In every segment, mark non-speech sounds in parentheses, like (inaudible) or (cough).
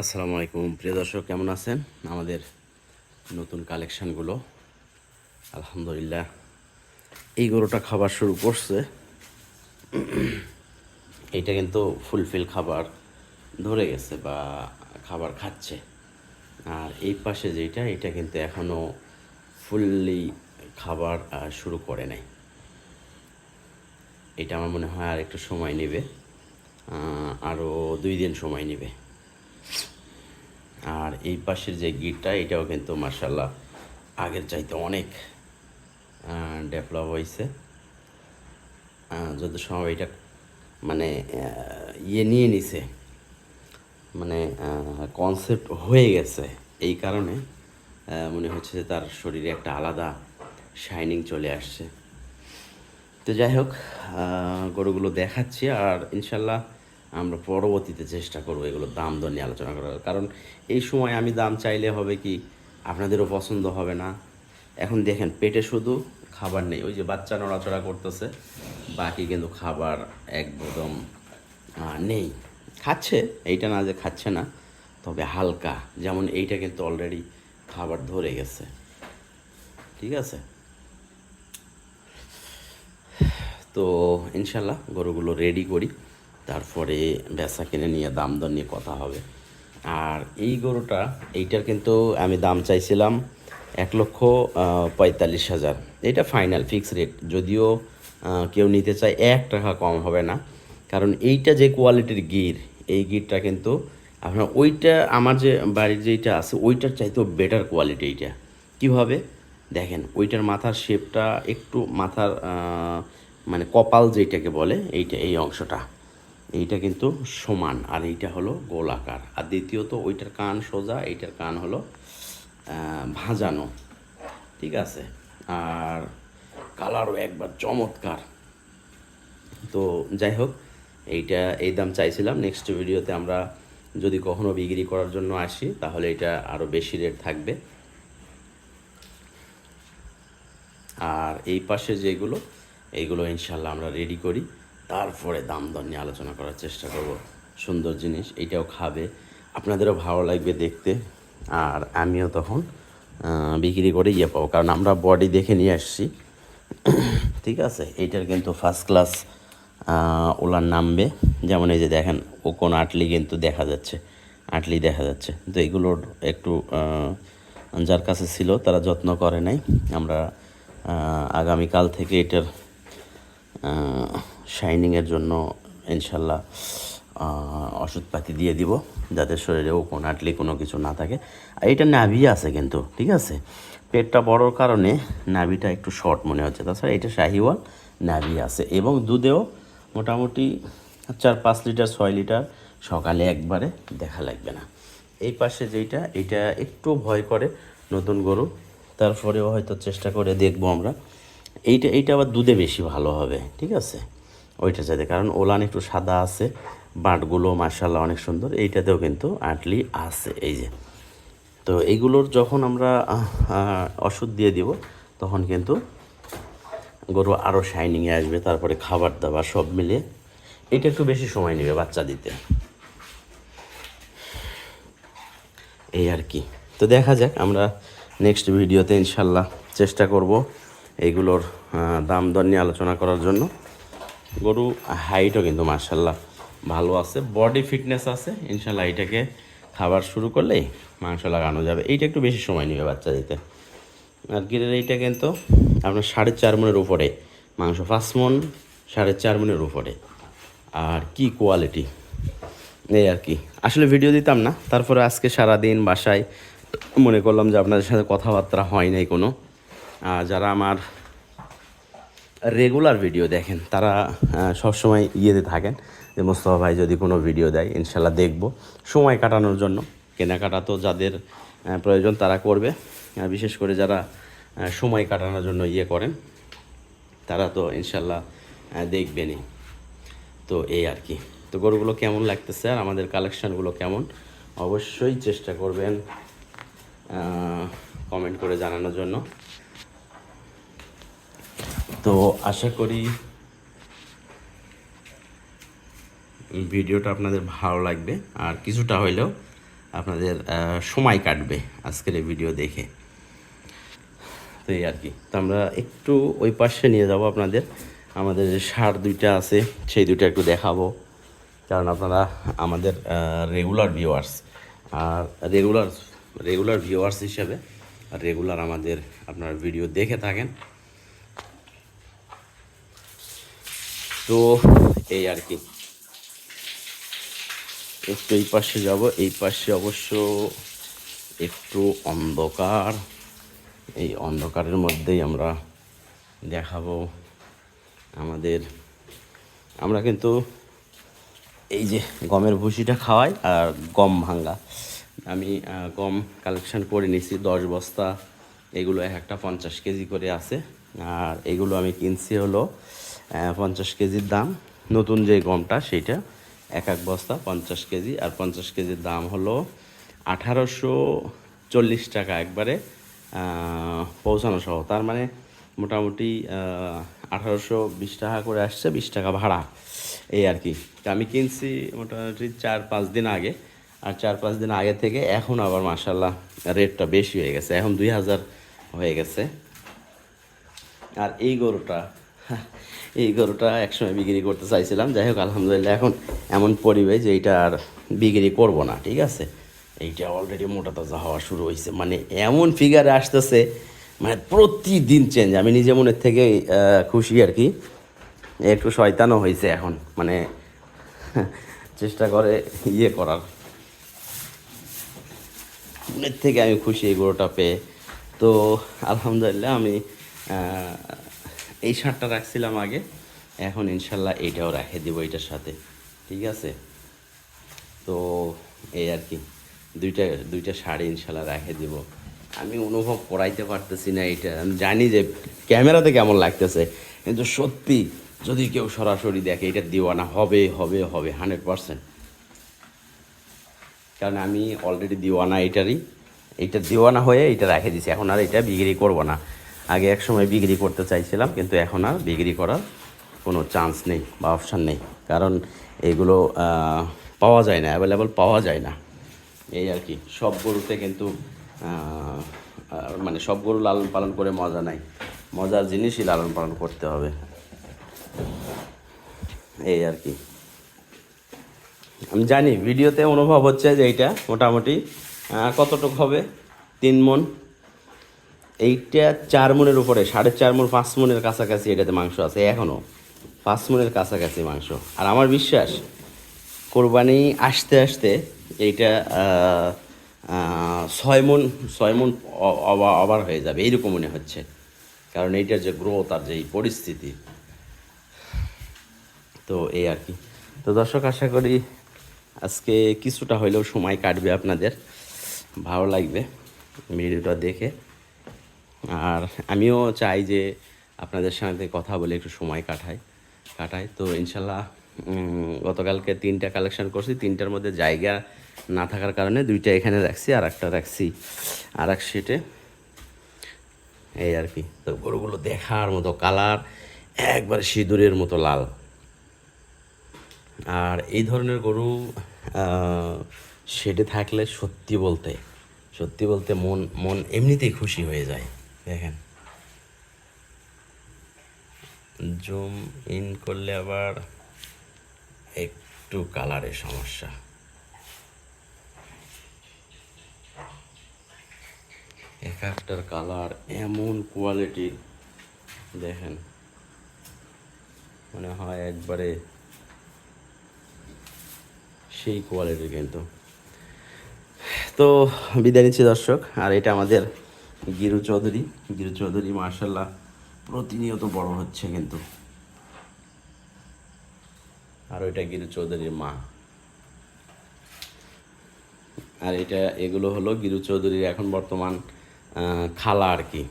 আসসালামু আলাইকুম। প্রিয় দর্শক, কেমন আছেন? আমাদের নতুন কালেকশানগুলো। আলহামদুলিল্লাহ, এই গরুটা খাবার শুরু করছে। এটা কিন্তু ফুলফিল খাবার ধরে গেছে বা খাবার খাচ্ছে। আর এই পাশে যেটা, এটা কিন্তু এখনও ফুললি খাবার শুরু করে নাই। এটা আমার মনে হয় আর একটু সময় নেবে আরও দুই দিন সময় নেবে। আর এই পাশের যে গিটটা, এটাও কিন্তু মার্শাল্লাহ আগের চাইতে অনেক ডেভেলপ হয়েছে যত সময় এটা মানে ইয়ে নিয়ে নিছে। মানে কনসেপ্ট হয়ে গেছে। এই কারণে মনে হচ্ছে যে তার শরীরে একটা আলাদা শাইনিং চলে আসছে। তো যাই হোক গরুগুলো দেখাচ্ছি আর ইনশাল্লাহ আমরা পরবর্তীতে চেষ্টা করব এগুলো দাম দর নিয়ে আলোচনা করার। কারণ এই সময় আমি দাম চাইলে হবে কি, আপনাদেরও পছন্দ হবে না। এখন দেখেন, পেটে শুধু খাবার নেই। ওই যে বাচ্চা নড়াচড়া করতেছে, বাকি কিন্তু খাবার একদম নেই। খাচ্ছে, এইটা না যে খাচ্ছে না, তবে হালকা। যেমন এইটা কিন্তু অলরেডি খাবার ধরে গেছে। ঠিক আছে? তো ইনশাল্লাহ গরুগুলো রেডি করি। তারপরে বেচা কিনে নিয়ে দাম দর নিয়ে কথা হবে। আর এই গরুটা, এইটার কিন্তু আমি দাম চাইছিলাম এক লক্ষ পঁয়তাল্লিশ হাজার। এটা ফাইনাল ফিক্স রেট যদিও কেউ নিতে চায় এক টাকা কম হবে না। কারণ এইটা যে কোয়ালিটির গির, এই গিরটা কিন্তু আপনার ওইটা আমার যে বাড়ির যেইটা আছে, ওইটার চাইতেও বেটার কোয়ালিটি এইটা। কীভাবে? দেখেন, ওইটার মাথার শেপটা একটু মাথার মানে কপাল যেটাকে বলে, এইটা, এই অংশটা। এইটা কিন্তু সমান, আর এইটা হলো গোলাকার। আর দ্বিতীয়ত ওইটার কান সোজা, এইটার কান হলো ভাঁজানো। ঠিক আছে? আর কালারও একবার চমৎকার। তো যাই হোক, এইটা এই দাম চাইছিলাম। নেক্সট ভিডিওতে আমরা যদি কখনো বিক্রি করার জন্য আসি, তাহলে এটা আরও বেশি রেট থাকবে। আর এই পাশে যেগুলো, এইগুলো ইনশাল্লাহ আমরা রেডি করি। তারপরে দাম দর নিয়ে আলোচনা করার চেষ্টা করব। সুন্দর জিনিস এইটাও খাবে। আপনাদেরও ভালো লাগবে দেখতে। আর আমিও তখন বিক্রি করে ইয়ে পাবো। কারণ আমরা বডি দেখে নিয়ে আসছি। ঠিক আছে? এইটার কিন্তু ফার্স্ট ক্লাস ওলার নামবে। যেমন এই যে দেখেন, ও কোন আটলি কিন্তু দেখা যাচ্ছে। আটলি দেখা যাচ্ছে। তো এগুলোর একটু যার কাছে ছিল, তারা যত্ন করে নাই। আমরা আগামীকাল থেকে এটার শাইনিংয়ের জন্য ইনশাল্লাহ আহ, ওষুধপাতি দিয়ে দিব যাতে শরীরেও কোনো আটলি কোনো কিছু না থাকে। আর এটা নাভি আছে কিন্তু ঠিক আছে? পেটটা বড়োর কারণে নাভিটা একটু শর্ট মনে হচ্ছে। তাছাড়া এটা শাহিওয়াল নাভি আছে এবং দুধেও মোটামুটি চার পাঁচ লিটার ছয় লিটার সকালে একবারে দেখা লাগবে না। এই পাশে যেইটা এটা একটু ভয় করে নতুন গরু। তারপরেও হয়তো চেষ্টা করে দেখব আমরা। এইটা এইটা আবার দুধে বেশি ভালো হবে ঠিক আছে? ওইটা চাইতে। কারণ ওলান একটু সাদা আছে বাঁটগুলো মার্শাল্লাহ অনেক সুন্দর। এইটাতেও কিন্তু আটলি আছে এই যে। তো এইগুলোর যখন আমরা ওষুধ দিয়ে দিব তখন কিন্তু গরু আরও শাইনিংয়ে আসবে তারপরে খাবার দাবার সব মিলিয়ে। এটা একটু বেশি সময় নেবে বাচ্চা দিতে। এই আর কি। তো দেখা যাক আমরা নেক্সট ভিডিওতে ইনশাল্লাহ চেষ্টা করব এইগুলোর আহ, দাম দর নিয়ে আলোচনা করার জন্য। গরু হাইটও কিন্তু মার্শাল্লাহ ভালো আছে বডি ফিটনেস আছে, ইনশাল্লাহ এটাকে খাবার শুরু করলেই মাংস লাগানো যাবে। এইটা একটু বেশি সময় নেবে বাচ্চা দিতে। আর গিরের এইটা কিন্তু আপনার সাড়ে চার মনের উপরে, মাংস পাঁচ মন, সাড়ে চার মনের উপরে। আর কি কোয়ালিটি এই আর কি। আসলে ভিডিও দিতাম না, তারপরে আজকে সারা দিন বাসায় মনে করলাম যে আপনাদের সাথে কথাবার্তা হয় নাই কোনো। যারা আমার রেগুলার ভিডিও দেখেন। তারা সবসময় ইয়েতে থাকেন। যে মোস্তফা ভাই যদি কোনো ভিডিও দেয়, ইনশাল্লাহ দেখব। সময় কাটানোর জন্য। কেনাকাটা তো যাদের প্রয়োজন তারা করবে। বিশেষ করে যারা সময় কাটানোর জন্য ইয়ে করেন, তারা তো ইনশাল্লাহ দেখবেনই। তো এই আর কি। তো গরুগুলো কেমন লাগতেছে আর আমাদের কালেকশানগুলো কেমন? অবশ্যই চেষ্টা করবেন কমেন্ট করে জানানোর জন্য। তো আশা করি ভিডিওটা আপনাদের ভালো লাগবে। আর কিছুটা হইলেও আপনাদের সময় কাটবে আজকের এই ভিডিও দেখে। তো এই আর কি। তো আমরা একটু ওই পাশে নিয়ে যাব আপনাদের। আমাদের যে সার দুইটা আছে, সেই দুইটা একটু দেখাবো। কারণ আপনারা আমাদের রেগুলার ভিউয়ার্স আর রেগুলার রেগুলার ভিউয়ার্স হিসেবে রেগুলার আমাদের আপনার ভিডিও দেখে থাকেন। তো এই আর কি। একটু এই পাশে যাব। এই পাশে অবশ্য একটু অন্ধকার। এই অন্ধকারের মধ্যেই আমরা দেখাবো আমাদের আমরা কিন্তু এই যে গমের ভুসিটা খাওয়াই আর গম ভাঙ্গা। আমি গম কালেকশন করে নিছি। দশ বস্তা। এগুলো এক একটা পঞ্চাশ কেজি করে আছে। আর এগুলো আমি কিনছি হলো পঞ্চাশ কেজির দাম। নতুন যে গমটা, সেইটা এক এক বস্তা পঞ্চাশ কেজি। আর পঞ্চাশ কেজির দাম হলো আঠারোশো চল্লিশ টাকা একবারে পৌঁছানো সহ। তার মানে মোটামুটি আঠারোশো বিশ টাকা করে আসছে, বিশ টাকা ভাড়া। এই আর কি। আমি কিনছি মোটামুটি চার পাঁচ দিন আগে। আর চার পাঁচ দিন আগে থেকে এখন আবার মাসাল্লাহ রেটটা বেশি হয়ে গেছে। এখন দুই হাজার হয়ে গেছে। আর এই গরুটা এই গরুটা একসময় বিক্রি করতে চাইছিলাম। যাই হোক, আলহামদুলিল্লাহ, এখন এমন পরিবেশ যে এইটা আর বিক্রি করব না, ঠিক আছে? এইটা অলরেডি মোটা তাজা হওয়া শুরু হয়েছে মানে এমন ফিগারে আসতেছে মানে প্রতিদিন চেঞ্জ আমি নিজে মনের থেকে খুশি আর কি। একটু শয়তানও হয়েছে এখন মানে (laughs) চেষ্টা করে ইয়ে করার। মনের থেকে আমি খুশি এই গরুটা পেয়ে। তো আলহামদুলিল্লাহ আমি এই শার্টটা রাখছিলাম আগে। এখন ইনশাল্লাহ এইটাও রেখে দেবো এটার সাথে। ঠিক আছে? তো এই আর কি, দুইটা দুইটা শাড়ি ইনশাল্লাহ রেখে দিব। আমি অনুভব করাইতে পারতেছি না এটা। আমি জানি যে ক্যামেরাতে কেমন লাগতেছে, কিন্তু সত্যি যদি কেউ সরাসরি দেখে, এটা দিওয়ানা হবে হবে হবে, হান্ড্রেড পারসেন্ট। কারণ আমি অলরেডি দিওয়ানা এটারই। এইটা দিওয়ানা হয়ে এটা রেখে দিছি। এখন আর এটা বিক্রি করব না। আগে এক সময় বিক্রি করতে চাইছিলাম, কিন্তু এখন আর বিক্রি করার কোনো চান্স নেই বা অপশান নেই। কারণ এগুলো পাওয়া যায় না অ্যাভেলেবল পাওয়া যায় না। এই আর কি, সব গরুতে কিন্তু মানে সব গরু লালন পালন করে মজা নাই। মজার জিনিসই লালন পালন করতে হবে। এই আর কি। আমি জানি, ভিডিওতে অনুভব হচ্ছে যে এইটা মোটামুটি কতটুক হবে? তিন মন। এইটা চার মনের উপরে, সাড়ে চার মন, পাঁচ মনের কাছাকাছি এটাতে মাংস আছে এখনও পাঁচ মনের কাছাকাছি মাংস। আর আমার বিশ্বাস, কোরবানি আসতে আসতে এইটা ছয় মন ছয় মন অবার হয়ে যাবে, এইরকম মনে হচ্ছে। কারণ এইটার যে গ্রোথ আর যে এই পরিস্থিতি। তো এই আর কি। তো দর্শক, আশা করি আজকে কিছুটা হইলেও সময় কাটবে আপনাদের। ভালো লাগবে ভিডিওটা দেখে। আর আমিও চাই যে আপনাদের সাথে কথা বলে একটু সময় কাটাই কাটাই। তো ইনশাল্লাহ গতকালকে তিনটা কালেকশন করছি। তিনটার মধ্যে জায়গা না থাকার কারণে দুইটা এখানে রাখছি, আর একটা রাখছি আর এক সিটে এই আর কি। তো গরুগুলো দেখার মতো কালার একবার সিঁদুরের মতো লাল। আর এই ধরনের গরু শেডে থাকলে সত্যি বলতে সত্যি বলতে মন মন এমনিতেই খুশি হয়ে যায়। দেখেন। জুম ইন করলে আবার একটু কালারের সমস্যা। এক একটার কালার এমন কোয়ালিটির, দেখেন। মনে হয় একবারে সেই কোয়ালিটির কিন্তু। তো বিদায় নিচ্ছি দর্শক, আর এটা আমাদের গিরু চৌধুরী গিরু চৌধুরী মার্শাল্লাহ প্রতিনিয়ত বড় হচ্ছে কিন্তু। আর ওইটা গিরু চৌধুরীর মা। আর এটা, এগুলো হলো গিরু চৌধুরীর এখন বর্তমান খালা আর কি।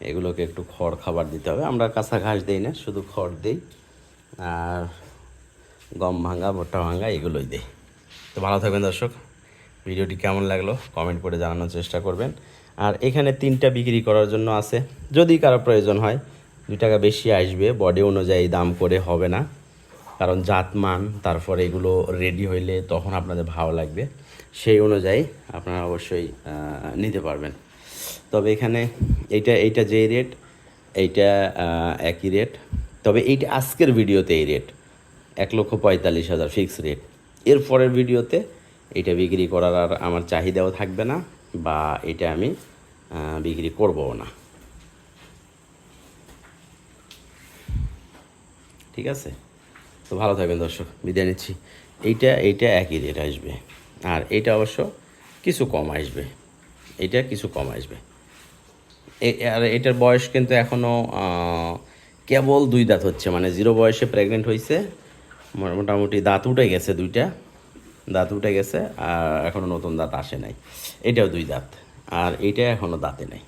এগুলোকে একটু খড় খাবার দিতে হবে। আমরা কাঁচা ঘাস দিই না, শুধু খড় দিই। আর গম ভাঙা, ভুট্টা ভাঙা, এগুলোই দেই। তো ভালো থাকবেন দর্শক। ভিডিওটি কেমন লাগল, কমেন্ট করে জানানোর চেষ্টা করবেন। আর এখানে তিনটা বিক্রি করার জন্য আছে। যদি কারও প্রয়োজন হয় দু টাকা বেশি আসবে বডি অনুযায়ী দাম করে হবে না। কারণ জাত মান তারপরে এগুলো রেডি হইলে তখন আপনাদের ভালো লাগবে। সেই অনুযায়ী আপনারা অবশ্যই নিতে পারবেন। তবে এখানে এইটা এইটা যেই রেট এইটা একই রেট তবে এইটা আজকের ভিডিওতে এই রেট এক লক্ষ পঁয়তাল্লিশ হাজার ফিক্স রেট এর পরের ভিডিওতে এটা বিক্রি করার আর আমার চাহিদাও থাকবে না। বা এটা আমি বিক্রি করবও না। ঠিক আছে? তো ভালো থাকবেন দর্শক, বিদায় নিচ্ছি। এইটা এইটা একই রেট আসবে। আর এইটা অবশ্য কিছু কম আসবে। এইটা কিছু কম আসবে। আর এটার বয়স কিন্তু এখনও কেবল দুই দাঁত হচ্ছে। মানে জিরো বয়সে প্রেগনেন্ট হয়েছে মোটামুটি দাঁত উঠে গেছে দুইটা। দাঁত উঠে গেছে আর এখনও নতুন দাঁত আসে নাই। এটাও দুই দাঁত। আর এটা এখনও দাঁতে নাই।